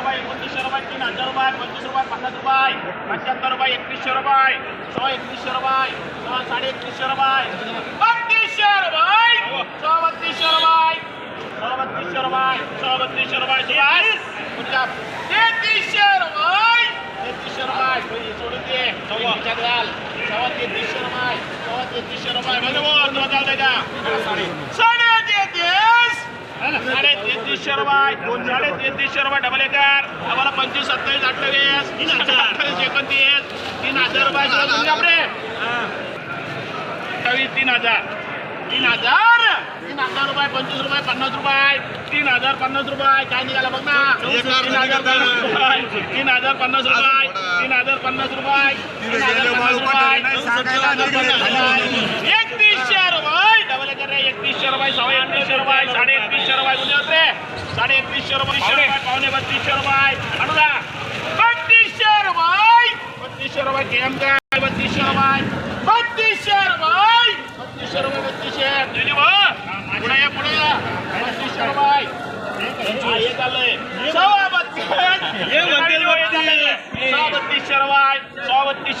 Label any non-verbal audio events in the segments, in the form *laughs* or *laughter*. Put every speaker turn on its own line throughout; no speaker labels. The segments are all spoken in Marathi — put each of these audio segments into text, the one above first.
रुपये एकोणतीसशे रुपये तीन हजार रुपये पंचवीस रुपये पन्नास रुपये पंच्याहत्तर रुपये एकवीसशे रुपये सव्वा एकवीसशे रुपये सव्वा साडे एकवीसशे रुपये बत्तीसशे रुपये सव्वा बत्तीसशे रुपये सव्वा बत्तीसशे रुपये सव्वा बत्तीसशे रुपये सुभाष पुढच्या तेहतीसशे रुपये तेहतीसशे रुपये सोडून दे. सव्वा द्याल सव्वा तेहतीसशे रुपये सव्वा तेहतीसशे रुपये बरोबर साडे साडे साडे तेहतीसशे रुपये साडे तेहतीसशे रुपये डबल एकर. आम्हाला पंचवीस सत्तावीस अठ्ठावीस. तीन हजार अठ्ठावीस एकोणतीस. तीन हजार रुपये अठ्ठावीस तीन हजार. तीन हजार? तीन हजार रुपये पंचवीस रुपये पन्नास रुपये. तीन हजार पन्नास रुपये. काय निघाला बघ ना. तीन हजार पन्नास रुपये तीन हजार पन्नास रुपये. तीन हजार पन्नास रुपये. तीन हजार पन्नास रुपये. तीन हजार पन्नास रुपये. एकतीसशे रुपये डबल एकर रे एकतीसशे रुपये सव्वा एकतीसशे रुपये साडे एकतीसशे रुपये कुठे होत रे. साडे एकतीसशे रुपये रुपये पावणे बत्तीसशे रुपये अनुदा बत्तीसशे रुपये बत्तीसशे रुपये केम काय बत्तीसशे रुपये बत्तीसशे रुपये बत्तीसशे रुपये बत्तीसशे दिली पुढे या पुढे या. बत्तीसशे रुपये चाललंय सव्वा बत्तीस. सव्वा बत्तीसशे रुपये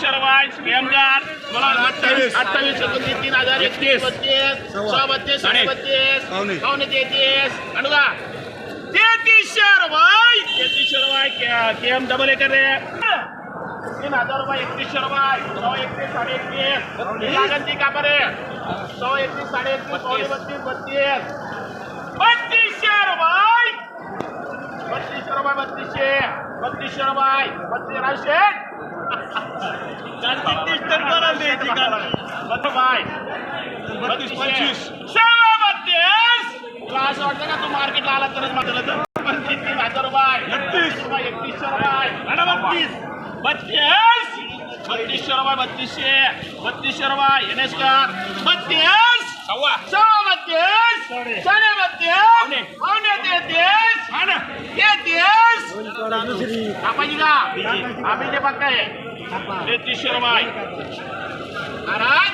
सव्वा केम कार मला अठ्ठावीस अठ्ठावीस एकोणतीस तीन हजार एकतीस बत्तीस सव्वा. बत्तीस साडे बत्तीस पावणे. तेहतीस अनुगा. तेहतीसशे रुपये तेहतीसशे रुपये केम डबल एकर रे तीन हजार रुपये एकतीसशे रुपये सौ एकतीस साडे एकतीस. लागन ती का बरे सौ एकतीस साडे एकतीस पावणे बत्तीस बत्तीस. बत्तीसशे रुपये. बत्तीसशे रुपये बत्तीसशे. बत्तीसशे रुपये बत्तीस राशे बत्तीस पंचवीस. बत्तीस तुला असं वाटतं का तू मार्केटला आला तरच माझं तर? पंचवीस हजार रुपये. एकतीस. एकतीसशे रुपये. बत्तीस बत्तीस. बत्तीसशे रुपये बत्तीसशे. बत्तीसशे रुपये. एस कार बत्तीस. सव्वा. सव्वा बत्तीस साडे बत्तीस पावणे तेहतीस. तेहतीस. कापायची का आम्ही ते बघताय तेहतीसशे रुपये. महाराज.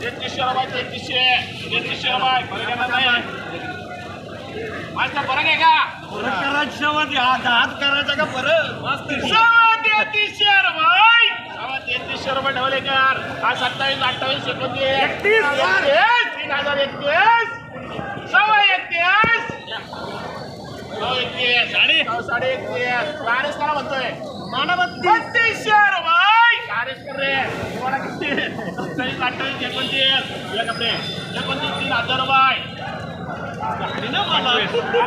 तेहतीसशे रुपये तेहतीसशे. तेहतीसशे रुपये. फरक येणार नाही? माझा फरक आहे का?
हात करायचा का
सव्वा तेहतीसशे रुपये. तेहतीसशे रुपये डबल एकर हा सत्तावीस अठ्ठावीस एकोणतीस. तीन हजार एकतीस सव्वा एकतीस सव्वा एकतीस साडे साडे करा म्हणतोय माना बत्तीसशे रुपये कारेस कर रे तुम्हाला किती सत्तावीस अठ्ठावीस एकोणतीस या एकोणतीस तीन हजार रुपये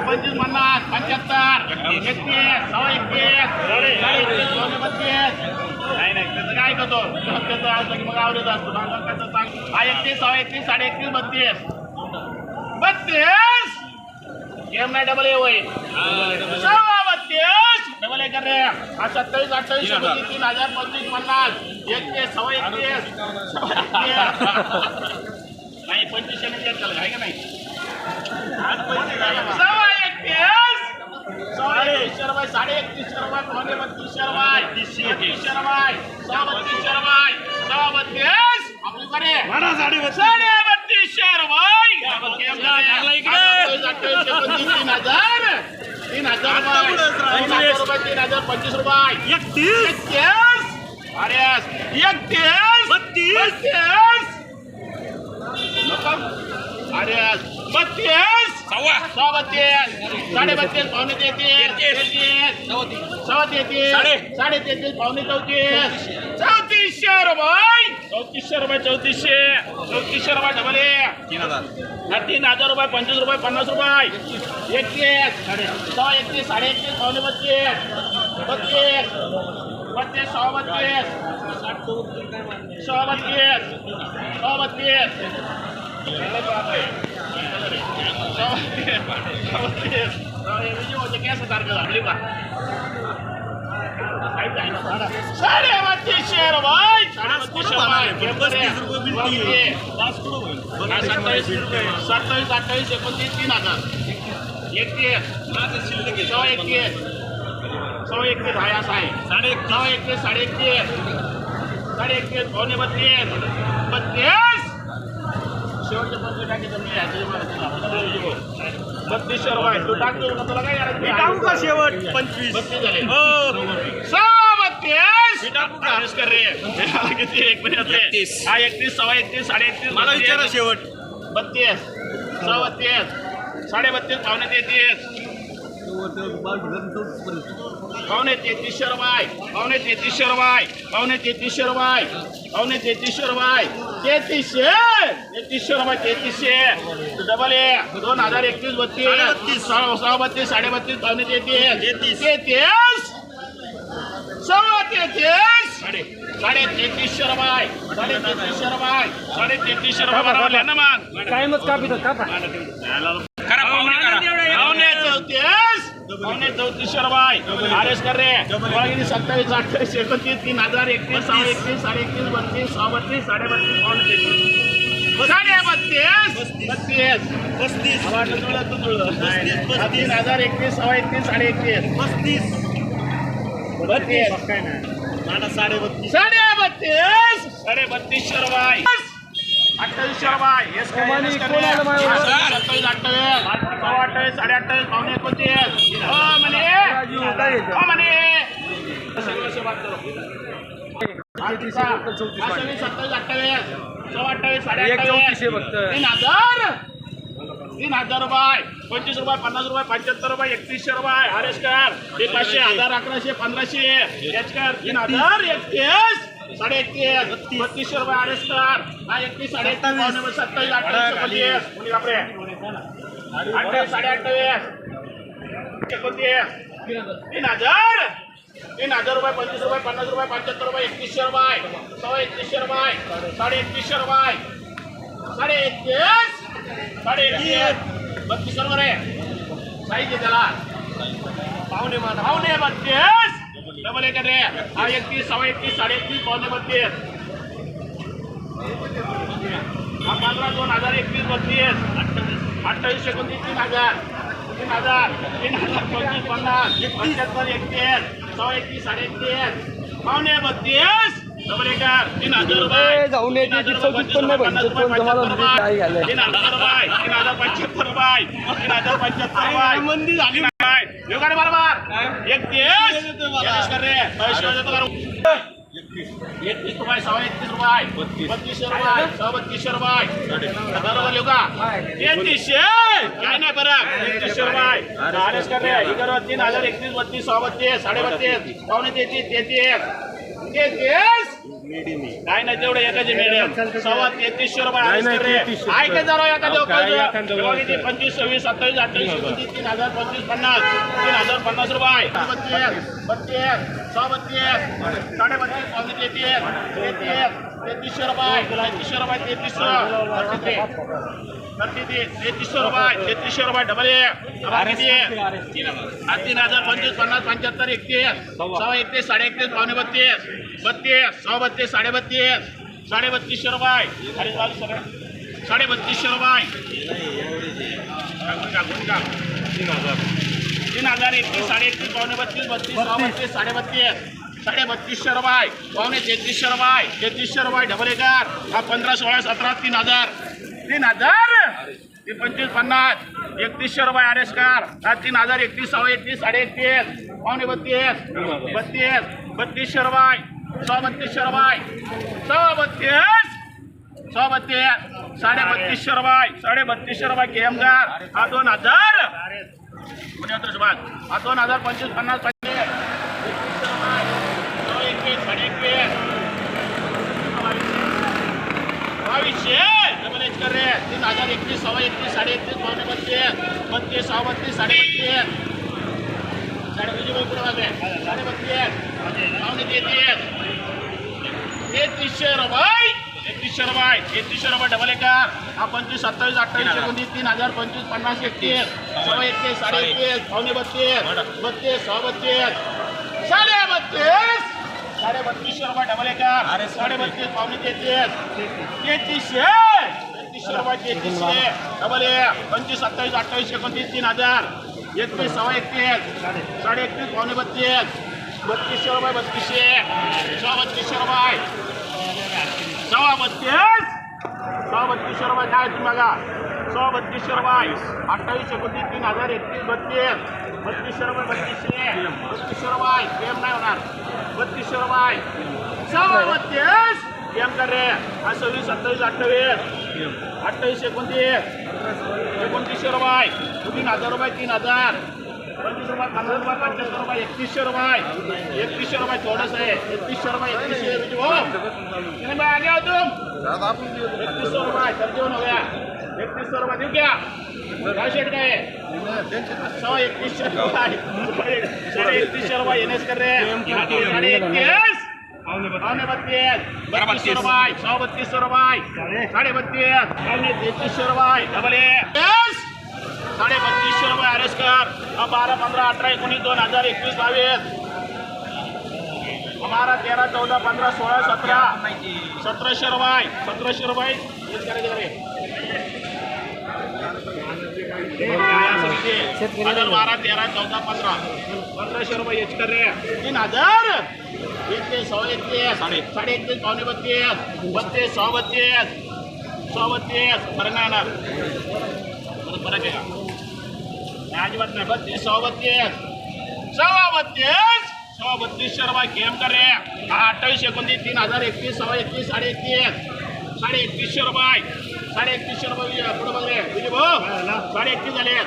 पंचवीस पन्नास पंच्याहत्तर एकतीस सव्वा एकतीस साडे बत्तीस नाही नाही त्याचं काय करतो त्याचं असलं की मग आवडत असतो सांग हा एकतीस सव्वा एकतीस साडे एकतीस बत्तीस. बत्तीस. गेम नाही डबल ए बत्तीस डबल ए कर. रे हा सत्तावीस अठ्ठावीस तीन हजार पंचवीस पन्नास. एकतीस सव्वा एकतीस. नाही पंचवीस चालू आहे का नाही? सव्वा एकतीस रुपये साडे एकतीसशे रुपये पावणे बत्तीसशे रुपये एकतीसशे रुपये सव्वा बत्तीसशे रुपये सव्वा बत्तीस आपली
साडे
बत्तीसशे रुपये तीन हजार तीन हजार तीन हजार पंचवीस रुपये
एकतीस
अरे एकतीस
बत्तीस.
अरे बत्तीस
सव्वा
सहा बत्तीस साडे बत्तीस पावणे तेहतीस सव्वा तेहतीस
साडे.
साडे तेहतीस पावणे चौतीस चौतीसशे रुपये चौतीसशे रुपये चौतीसशे चौतीसशे रुपये डबल ए
तीन हजार
हा, तीन हजार रुपये पंचवीस रुपये पन्नास रुपये एकतीस सव्वा एकतीस साडे एकतीस पावणे बत्तीस बत्तीस बत्तीस सव्वा बत्तीस सव्वा बत्तीस सव्वा बत्तीस सव्वा बत्तीस सव्वा बत्तीस हे म्हणजे केस सारखं झाली का साडे बत्तीसशे रुपये साडे बत्तीसशे रुपये
पस्तीस रुपये बिल्डिंग आहे.
बत्तीस. हा, सत्तावीस सत्तावीस अठ्ठावीस एकोणतीस तीन हजार एकतीस सव्वा एकतीस सव्वा एकतीस आहे असं आहे
साडे एक
सव्वा एकतीस साडे एकतीस साडे एकतीस पावणे बत्तीस बत्तीस शेवटचे पंचवीस टाकी तुम्ही बत्तीसशे रुपये. तू टाक तू तुला काय करायचं
टाकू का शेवट? पंचवीस.
बत्तीस झाले.
हो.
सहा बत्तीस. बावीस कर रे. हे मला किती? एक मिनिट रे
एकतीस.
हा एकतीस सव्वा एकतीस साडे एकतीस
मला विचारा शेवट.
बत्तीस. सहा बत्तीस. साडे बत्तीस पावणे तेहतीस. पावणे तेहतीसशे रुपये पावणे तेहतीसशे रुपये पावणे तेहतीसशे रुपये पावणे तेहतीसशे रुपये तेहतीसशे तेहतीसशे रुपये तेहतीसशे डबल ए दोन हजार एकतीस बत्तीस
साडेबत्तीस.
सहा सहा बत्तीस साडे बत्तीस पावणे तेहतीस
तेहतीस.
सव्वा तेहतीस साडे साडे तेहतीसशे रुपये साडे तेहतीसशे रुपये साडे तेहतीसशे रुपये आहे ना मग
काय मग कापित का
करा पाहुणे
चौतीस चौतीसशे रुपये आरेस कर रे. वळगिरी सत्तावीस अठ्ठावीस एकोणतीस तीन हजार एकतीस सहा एकतीस साडे एकतीस बत्तीस सहा बत्तीस साडे बत्तीस पावणे तेहतीस साडे बत्तीस? बत्तीस.
पस्तीस.
जुळलं हा, तीन हजार एकतीस सहा एकतीस साडे एकतीस.
पस्तीस.
बत्तीस.
मला साडे बत्तीस.
साडे बत्तीस? साडे बत्तीसशे रुपये अठ्ठावीसशे रुपये काय, काय? सत्तावीस अठ्ठावीस. सव्वा अठ्ठावीस साडे अठ्ठावीस पावणे एकोणतीस. हो म्हणे हो म्हणे अठ्ठावीस, सत्तावीस अठ्ठावीस सव्वा अठ्ठावीस साडे अठ्ठावीस. तीन हजार. तीन हजार रुपये. पंचवीस रुपये पन्नास रुपये पंच्याहत्तर रुपये एकतीसशे रुपये. आरेस कर. एक पाचशे हजार अकराशे पंधराशे. याच कर. तीन हजार एकतीस. साडे एकतीस बत्तीसशे रुपये कर. हा एकतीस साडे एकतीस सत्तावीस अठ्ठावीस अठ्ठावीस साडे अठ्ठावीस एकोणतीस तीन हजार तीन हजार रुपये पंचवीस रुपये पन्नास रुपये पंच्याहत्तर रुपये एकतीसशे रुपये सव्वा एकतीसशे रुपये साडे एकतीसशे रुपये साडे एकतीस साडे एकतीस बत्तीस रुपये आहे साईज त्याला
पाहुणे मला
पाहुणे बत्तीस डबल एक रे हा एकतीस सव्वा एकतीस साडे एकतीस पावणे बत्तीस हा पंधरा दोन हजार एकवीस बत्तीस. अठ्ठावीस अठ्ठावीस एकोणतीस तीन हजार. तीन हजार. तीन हजार पंचवीस पन्नास. पंच्याहत्तर एकतीस सव्वा एकतीस साडे एकतीस. पावणे बत्तीस. डबल एकर तीन हजार रुपये.
जाऊन ये,
तीन हजार
ती
रुपये,
चौतीस
पंचवीस
पण नाही पाहिजे, चौतीस पण तुम्हाला काय.
तीन हजार रुपये. तीन हजार पंच्याहत्तर रुपये. तीन हजार पंच्याहत्तर रुपये.
मंदी झाली.
रे बरोबर. एकतीस. एकतीस रुपये सव्वा एकतीस रुपये. बत्तीसशे रुपये. सव्वा बत्तीसशे रुपये. बरोबर येऊ का? तेहतीसशे काय नाही बरं तेहतीसशे रुपये. आरेस कर ही तीन हजार एकतीस बत्तीस सव्वा बत्तीस. साडे बत्तीस पावणे तेहतीस तेहतीस. तेहतीस. काय नाही तेवढं एकाचे मिळेल सव्वा तेहतीसशे रुपये ऐका जरा किती पंचवीस सव्वीस सत्तावीस अठ्ठावीस एकोणतीस तीन हजार पंचवीस पन्नास. तीन हजार पन्नास रुपये. बत्तीस बत्तीस सहा बत्तीस. साडे बत्तीस पावणे तेहतीस. तेहतीस तेहतीसशे रुपये. तेहतीसशे रुपये तेहतीस तेहतीस तेहतीसशे रुपये तेहतीसशे रुपये डबल हा तीन हजार. पंचवीस पन्नास पंच्याहत्तर एकतीस. सहा एकतीस साडे एकतीस पावणे बत्तीस. बत्तीस सहा बत्तीस साडे बत्तीस. साडे बत्तीसशे रुपये. अरे चालू सगळं साडे बत्तीसशे रुपये. टाकून टाकून टाक. तीन हजार. तीन हजार एकतीस साडे एकतीस पावणे बत्तीस बत्तीस सहा बत्तीस. साडे बत्तीस. साडे बत्तीसशे रुपये. पावणे तेहतीसशे रुपये. तेहतीसशे रुपये डबल एकार हा पंधरा सोळा सतरा तीन हजार. तीन हजार? ते पंचवीस पन्नास. एकतीसशे रुपये आर एस कार तीन हजार एकतीस सव्वा एकतीस साडे एकतीस पावणे बत्तीस. बत्तीस. बत्तीसशे रुपये. सहा बत्तीसशे रुपये. सहा बत्तीस. सहा बत्तीस. साडे बत्तीसशे रुपये. साडे बत्तीसशे रुपये केमगार हा दोन हजार. पुण्यात हा दोन हजार पंचवीस पन्नास पंचवीस एकतीसशे रुपये सहा एकवीस साडे एकवीस बावीसशे डबल एच कर रे तीन हजार एकतीस सव्वा एकतीस साडे एकतीस पावणे बत्तीस बत्तीस सव्वा बत्तीस साडे बत्तीस साडे बत्तीस पुढे वाजले साडे बत्तीस पावणे तेहतीस. तेहतीसशे रुपये. एकतीसशे रुपये. एकतीसशे रुपये डबल एकार हा पंचवीस सत्तावीस अठ्ठावीस एकोणतीस तीन हजार पंचवीस पन्नास एकतीस. सव्वा एकतीस साडे एकतीस पावणे बत्तीस. बत्तीस सहा बत्तीस साडे बत्तीस साडे बत्तीसशे रुपये डबल एकार साडे बत्तीस पावणे तेहतीस. तेहतीसशे. तेहतीसशे एकतीसशे तेहतीसशे डबल एक पंचवीस सत्तावीस अठ्ठावीस एकोणतीस तीन हजार. एकतीस सव्वा एकतीस. साडे एकतीस पावणे बत्तीस. बत्तीसशे रुपये बत्तीसशे सहा बत्तीसशे रुपये सव्वा बत्तीस. सहा बत्तीसशे रुपये काय तुम्ही बघा सव्वा बत्तीसशे रुपये अठ्ठावीस एकोणतीस तीन हजार एकतीस बत्तीस. बत्तीसशे रुपये बत्तीसशे बत्तीसशे रुपये प्रेम नाही होणार. बत्तीसशे रुपये सव्वा बत्तीस. प्रेम कर रे? हा सव्वीस सत्तावीस अठ्ठावीस. अठ्ठावीस एकोणतीस. एकोणतीसशे रुपये. तीन हजार रुपये तीन हजार. पंचवीस रुपये पन्नास रुपये पंच्याहत्तर रुपये एकतीसशे रुपये. एकतीसशे रुपये थोडंसं आहे. एकतीसशे रुपये एकतीसशे रुपये हो बाय आगे हो तुम एकतीसशे रुपये. तर देऊ नव्या एकतीसशे रुपये देऊ क्या? काय शेट काय? सव्वा एकतीसशे रुपये. साडे एकतीसशे रुपये येणेच कर रे. साडे एकतीस. बत्तीस बत्तीस बत्तीसशे रुपये बत्तीस बत्तीसशे रुपये साडे बत्तीस पावणे तेहतीसशे रुपये डबल एस साडे बत्तीसशे रुपये अरेस्ट कर बारा पंधरा अठरा एकोणीस दोन हजार एकवीस बावीस बारा तेरा चौदा पंधरा. सोळा सतरा सतराशे रुपये सतराशे रुपये हजार बारा तेरा चौदा पंधरा पंधराशे रुपये हेच कर रे तीन हजार. एकतीस सव्वा एकतीस साडे साडे एकतीस पावणे बत्तीस बत्तीस सव्वा बत्तीस सव्वा बत्तीस फरक नाही येणार. फरक आहे. अजिबात नाही. बत्तीस सव्वा बत्तीस सव्वा बत्तीस सव्वा बत्तीसशे रुपये गेम कर. अठ्ठावीस एकोणतीस तीन हजार एकतीस सव्वा एकतीस साडे एकतीस साडे एकतीसशे रुपये साडे एकतीसशे रुपये पुढे बघ रे. विजय भाऊ साडे एकतीस झाले.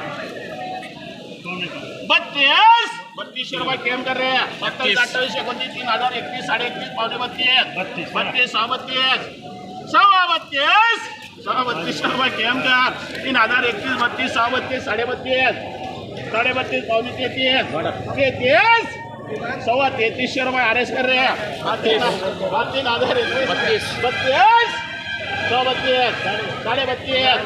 बत्तीस बत्तीसशे रुपये गेम कर रे सत्तावीस अठ्ठावीस एकोणतीस तीन हजार एकतीस साडे एकतीस पावणे बत्तीस। बत्तीस सहा बत्तीस सव्वा बत्तीस। सहा बत्तीसशे रुपये गेम कर। तीन हजार एकतीस बत्तीस सहा बत्तीस साडे बत्तीस। साडे बत्तीस पावणे तेहतीस तेहतीस सव्वा तेहतीसशे रुपये आरेस कर रे हा। तीन हा हजार बत्तीस। बत्तीस। सव्वा बत्तीस। साडे बत्तीस।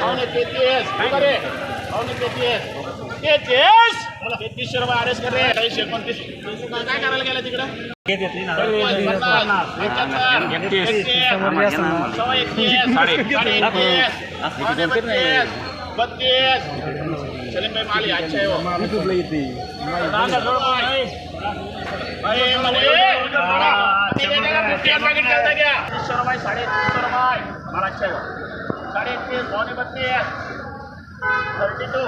पावणे तेहतीस पावणे तेहतीस तेहतीस तेहतीसशे रुपये आरेस कर रे चाळीस एकोणतीस काय करायला गेला तिकडं? *laughs* बत्तीस, सलीम भाई माली अच्छा है वो. जोड भाई. भाई, मले. रुपये. माल अच्छा है वो. साडे एकतीस, पावणे बत्तीस, thirty two.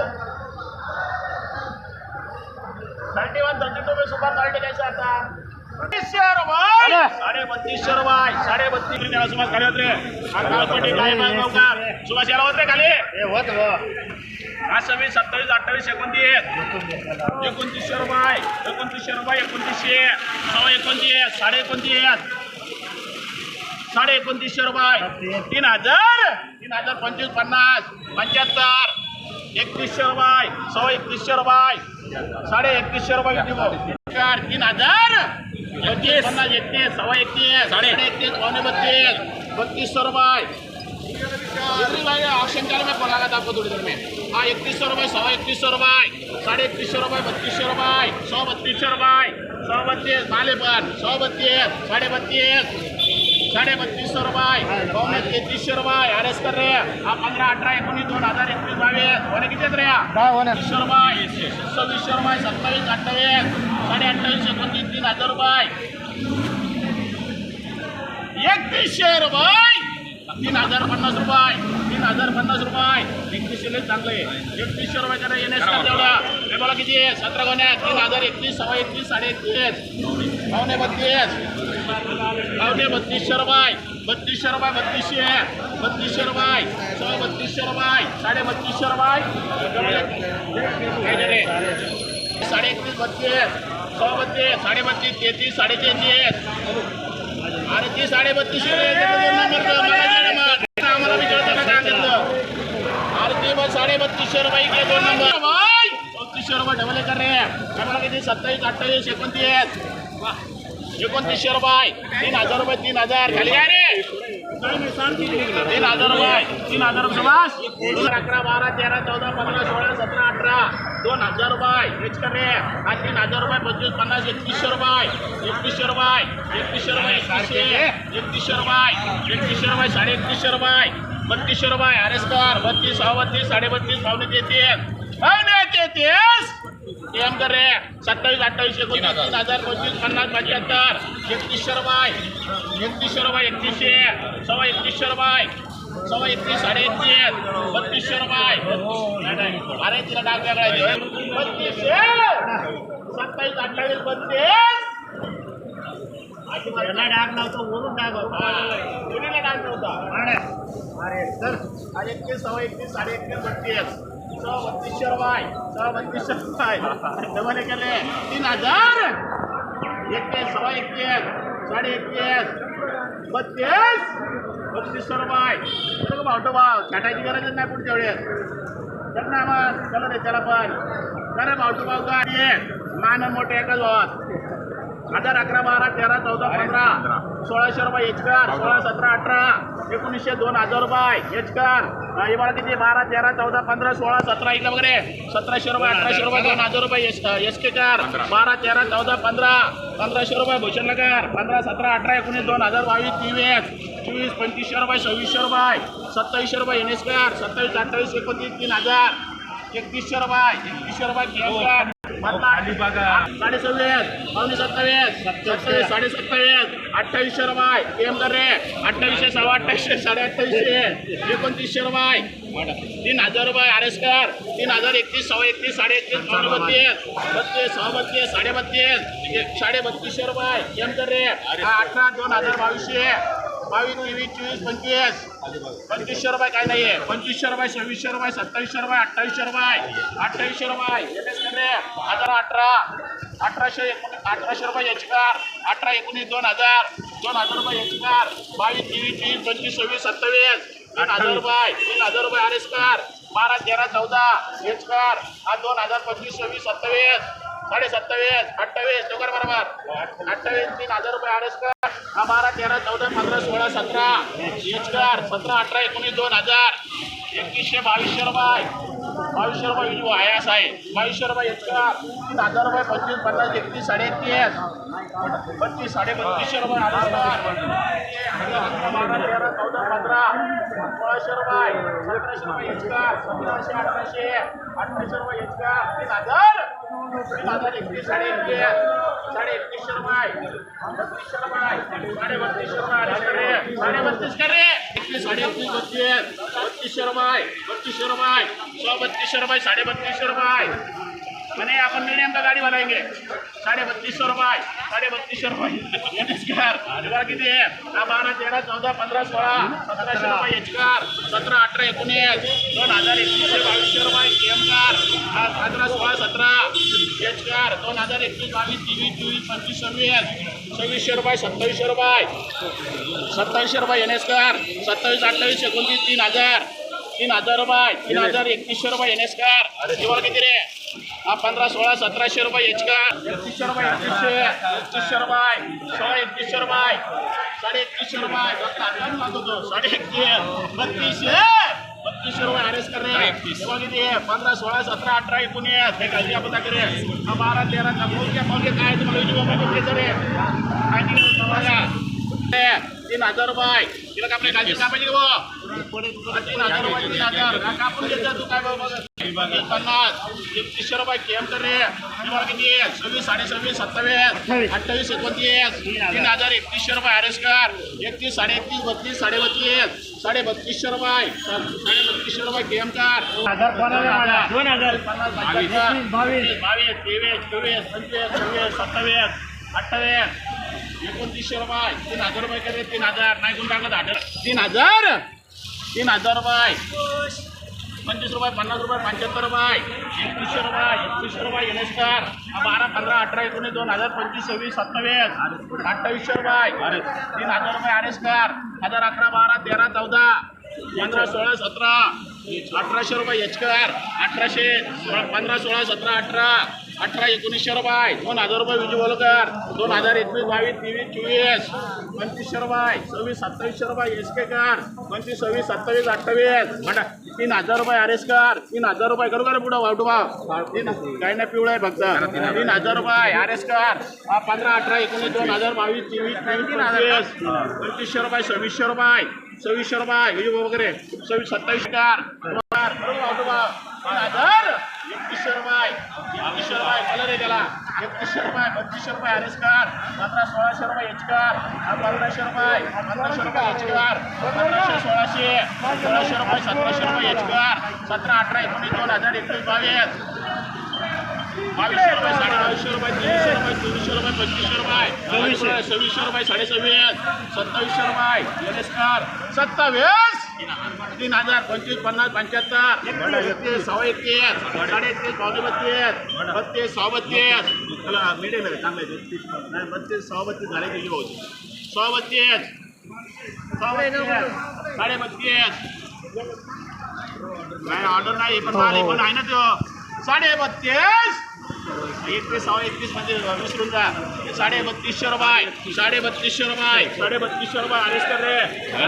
Thirty one thirty two में सुपर क्वालिटी कैसे आता? साडे रुपये. साडे बत्तीस त्याला सुभाष खाली होत. रे अंगावरपट्टी काय मागवकार सुभाष याला होत रे खाली हा सव्वीस सत्तावीस अठ्ठावीस एकोणतीस. एकोणतीसशे रुपये एकोणतीसशे रुपये एकोणतीसशे. सव्वा एकोणतीस साडे एकोणतीस. साडे एकोणतीसशे रुपये. तीन हजार? तीन हजार पंचवीस पन्नास. पंच्याहत्तर. एकतीसशे रुपये सव्वा एकतीसशे रुपये साडे एकतीसशे रुपये किती भाऊ? तीन हजार. एकतीस पन्नास एकतीस सव्वा एकतीस साडे एकतीस पावणे बत्तीस बत्तीसशे रुपये. इतनी ऑप्शन चालू में खोला था आपको थोड़ी देर में हाँ इकतीस सौ रुपये सौ एकतीस सौ रुपये साढ़े इकतीस सौ रुपये बत्तीस सौ रुपये सौ बत्तीस सौ रुपये सौ बत्तीस माले पर सौ बत्तीस साढ़े बत्तीस साढ़े बत्तीस सौ रुपये. पौने तेहतीसशे रुपये. आर कर रहे हैं. हाँ पंद्रह अठारह एकोणीस दोन हजार एकवीस बावीस होने किती रे तीसशे रुपये. सव्वीसशे रुपये सत्तावीस अठ्ठावीस साडे अठ्ठावीस एकोणतीस तीन हजार रुपये. एकतीसशे रुपये. तीन हजार पन्नास रुपये. हजार पन्नास रुपये. एकतीसशे लई चांगलं. आहे एकतीसशे रुपये जरा येण्यास तेवढा. हे बोला किती आहे. सतरा गोण्या तीन हजार एकतीस सव्वा एकतीस साडे एकतीस. पावणे बत्तीस. पावणे बत्तीसशे रुपये. बत्तीसशे रुपये बत्तीसशे बत्तीसशे रुपये. सव्वा बत्तीसशे रुपये. साडे बत्तीसशे रुपये? साडे एकतीस बत्तीस. सव्वा बत्तीस साडे बत्तीस तेहतीस साडे तेहतीस. अरे ती साडे बत्तीस आम्हाला बी कळतं का काय घेतलं अरे साडे बत्तीसशे रुपये इकडे दोन नंबर. भाई चौतीसशे रुपये डबल कर रे आम्हाला किती? सत्तावीस अठ्ठावीस एकोणतीस. एकोणतीसशे रुपये. तीन हजार रुपये तीन हजार. खाली काय रे. तीन हजार रुपये. तीन हजार रुपये सुभाष. दोन अकरा बारा तेरा चौदा पंधरा सोळा सतरा अठरा. दोन हजार रुपये. हेच कर रे हा. तीन हजार रुपये पंचवीस पन्नास एकतीसशे रुपये. एकतीसशे रुपये. एकतीसशे रुपये एकतीसशे. एकतीसशे रुपये. एकतीसशे रुपये साडे एकतीसशे रुपये. बत्तीस रुपये अरेस्कार बत्तीस सहा बत्तीस साडे बत्तीस पावणे तेहतीस. पावणे तेहतीस! एम कर रे. सत्तावीस अठ्ठावीस एकोणतीस हजार पंचवीस पन्नास पंच्याहत्तर. एकतीसशे रुपये एकतीसशे रुपये एकतीसशे. सव्वा एकतीसशे रुपये सव्वा एकतीस साडे एकतीस बत्तीसशे रुपये अरे तिला डाग वेगळा आहे बत्तीसशे! सत्तावीस अठ्ठावीस बत्तीस!
त्याला डाग लावतो वरून डाग होता.
मुलीला डाग नव्हता
अरे तर
आज एकतीस सव्वा एकतीस साडे एकतीस बत्तीस. सव्वा बत्तीसशे रुपये सव्वा बत्तीसशे रुपये डबल केले. तीन हजार. एकतीस सव्वा एकतीस साडे एकतीस बत्तीस बत्तीसशे रुपये चला का भावतो भाव छाटायची गरज नाही पुढच्या वेळेस. चल ना मग. चला रे त्याला पण. चला भावतो भाव गाडी मान मोठे एकच भावात. हजार अकरा बारा तेरा चौदा पंधरा सोळाशे रुपये एचकार सोळा सतरा अठरा एकोणीसशे दोन हजार रुपये एचकार मला किती? बारा तेरा चौदा पंधरा सोळा सतरा इथं वगैरे सतराशे रुपये अठराशे रुपये दोन हजार रुपये एस एस के कार बारा तेरा चौदा पंधरा पंधराशे रुपये भूषण कार पंधरा सतरा अठरा एकोणीस दोन हजार बावीस तेवीस चोवीस पंचवीसशे रुपये सव्वीसशे रुपये सत्तावीसशे रुपये एन एस कार सत्तावीस अठ्ठावीस एकोणतीस तीन हजार एकतीसशे रुपये एकतीसशे रुपये साडे सव्वीस पावणे सत्तावीस सत्तावीस साडे सत्तावीस अठ्ठावीसशे रुपये. कर रे. अठ्ठावीसशे सव्वा अठ्ठावीसशे साडे अठ्ठावीसशे एकोणतीसशे रुपये. तीन हजार रुपये आर एस कर तीन हजार एकतीस सव्वा एकतीस साडे एकतीस पावणे बत्तीस बत्तीस सव्वा बत्तीस साडे बत्तीस एक- साडे बत्तीसशे रुपये कर रे अठरा दोन हजार बावीसशे. बावीस तेवीस चोवीस पंचवीस. पंचवीसशे रुपये काय नाही आहे पंचवीसशे रुपये सव्वीसशे रुपये सत्तावीसशे रुपये अठ्ठावीसशे रुपये अठ्ठावीसशे रुपये हजार अठरा. अठराशे एकोणीस अठराशे रुपये याची कार. अठरा एकोणीस दोन हजार. दोन हजार रुपये याची कार. बावीस तेवीस चोवीस पंचवीस सव्वीस सत्तावीस. तीन हजार रुपये तीन हजार रुपये आर एस कार. बारा तेरा चौदा एच कार. हा दोन हजार पंचवीस सव्वीस सत्तावीस. साडे सत्तावीस अठ्ठावीस चौकार बरोबर अठ्ठावीस तीन हजार रुपये आर एस कार. दहा बारा तेरा चौदा पंधरा सोळा सतरा एचकार सतरा अठरा एकोणीस दोन हजार एकवीसशे बावीसशे रुपये बावीसशे रुपये युजू आयास आहे बावीसशे रुपये एचकार तीन हजार रुपये पंचवीस पन्नास एकतीस साडे एकतीस बत्तीस साडे बत्तीसशे रुपये अकरा बारा तेरा चौदा पंधरा सोळाशे रुपये सतराशे रुपये एचकार सतराशे अठराशे अठराशे रुपये एच कार तीन हजार तीन एकतीस साडे एकतीस साडे एकतीसशे साडे बत्तीस शर्मा आहे. साडे बत्तीस शर्मा आहे. मैंने अपन मीडियम का गाड़ी बनाएंगे साढ़े बत्तीस सौ रुपये साढ़े बत्तीस सौ रुपये एचकार किती आहे? हा बारा तेरा चौदा पंधरा सोळा सतराशे रुपये एच कार सतरा अठरा एकोणीस. दोन हजार एकवीसशे बावीसशे रुपये एम कार अठरा सोळा सतरा. एच कार दोन हजार एकवीस बावीस तेवीस चोवीस पंचवीस सव्वीस. सव्वीसशे रुपये सत्तावीसशे रुपये. सत्तावीसशे रुपये एन एस कार सत्तावीस अठ्ठावीस एकोणतीस तीन हजार. तीन हजार रुपये. तीन हजार एकतीसशे रुपये एन एस कार दिवाळ किती रे? हा पंधरा सोळा सतराशे रुपये एच कार एकतीसशे रुपये एकतीसशे एकतीसशे रुपये सोळा एकतीसशे रुपये साडे एकतीसशे रुपये. फक्त साडे एकतीस बत्तीसशे बत्तीसशे रुपये आर एस कर रे दिवाळ किती आहे. पंधरा सोळा सतरा अठरा एकोणीस. हे काळजी आपण करे. हा बारा तेरा मोलके मोलके काय तुम्हाला ए, तीन हजार रुपये. तिला कापले काळजी कापायची का बुवा? तीन हजार रुपये तीन हजार. का कापून घेत जा तू काय बाबा पन्नास एकतीसशे रुपये केम कर रे किती आहे सव्वीस साडे सव्वीस सत्तावीस अठ्ठावीस एकोणतीस तीन हजार एकतीसशे रुपये आर एस एकतीस साडे एकतीस बत्तीस साडे बत्तीस साडे बत्तीसशे रुपये साडे बत्तीसशे रुपये केम कर
दोन हजार
पन्नास
बावीस, बावीस.
तेवीस चोवीस पंचवीस सव्वीस सत्तावीस अठ्ठावीस एकोणतीसशे रुपये तीन हजार रुपये करे तीन हजार नाही गुण टाकलं दहा तीन हजार तीन हजार रुपये पंचवीस रुपये पन्नास रुपये पंच्याहत्तर रुपये. एकवीसशे रुपये एकवीसशे रुपये एनएसकार बारा पंधरा अठरा एकोणीस दोन हजार पंचवीस सव्वीस सत्तावीस. अठ्ठावीसशे रुपये. तीन हजार रुपये आर एस कार हजार अकरा बारा तेरा चौदा. पंधरा सोळा सतरा. अठराशे रुपये एच कार अठराशे पंधरा सोळा सतरा अठरा. अठरा एकोणीसशे रुपये दोन हजार रुपये विजू बोलकर दोन हजार एकवीस बावीस तेवीस चोवीस. पंचवीसशे रुपये सव्वीस सत्तावीसशे रुपये एस के कार. पंचवीस सव्वीस सत्तावीस अठ्ठावीस. म्हणा तीन हजार रुपये आर एस कार. तीन हजार रुपये करू का पुढं वाटू भाव? तीन काही नाही पिवळं आहे फक्त. तीन हजार रुपये आर एस कार. पंधरा अठरा एकोणीस दोन हजार बावीस तेवीस चोवीस पंचवीस. पंचवीसशे रुपये सव्वीसशे रुपये सव्वीसशे रुपये विजू वगैरे. सव्वीस सत्तावीस कार बरोबर वाटू भाव तीन हजार एकवीसशे रुपये एकवीसशे रुपये कलर आहे गेला एकतीसशे बत्तीसशे रुपये आर एस कार पंधरा सोळाशे रुपये एच कार पंधराशे रुपये पंधराशे रुपये एच कार पंधराशे सोळाशे. सोळाशे रुपये सतराशे रुपये एच कार सतरा अठरा एकोणीस दोन हजार एकवीस बावीस. बावीसशे रुपये साडे बावीसशे रुपये तेवीसशे रुपये चोवीसशे रुपये पंचवीसशे रुपये सव्वीसशे. सव्वीसशे रुपये साडे सव्वीस सत्तावीसशे रुपये सत्तावीस! तीन हजार पंचवीस पन्नास पंच्याहत्तर एकतीस सव्वा एकतीस साडे एकतीस पावणे बत्तीस बत्तीस सहा बत्तीस त्याला मिडियम आहे चांगलं नाही बत्तीस सहा बत्तीस झाले किती भाऊ सहा बत्तीस सहा साडे बत्तीस नाही ऑर्डर नाही पण माल आहे, पण आहे ना तो. साडे बत्तीस एकतीस सहा एकतीसमध्ये विसरून जा. साडे बत्तीसशे रुपये साडे बत्तीसशे रुपये साडे बत्तीसशे रुपये आलेच कर रे.